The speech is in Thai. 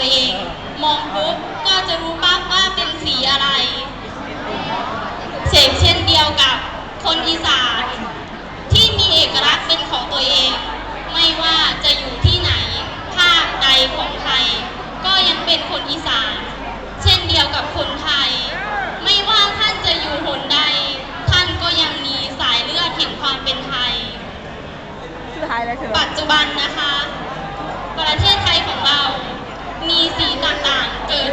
ัวเอง มองปุ๊บก็จะรู้ปั๊บว่าเป็นสีอะไร เสกเช่นเดียวกับคนอีสานที่มีเอกลักษณ์เป็นของตัวเอง ไม่ว่าจะอยู่ที่ไหนภาคใดของไทย ก็ยังเป็นคนอีสาน เช่นเดียวกับคนไทย ไม่ว่าท่านจะอยู่หนใด ท่านก็ยังมีสายเลือดแห่งความเป็นไทยปัจจุบันนะคะ ประเทศ ซีต่างๆ เกิด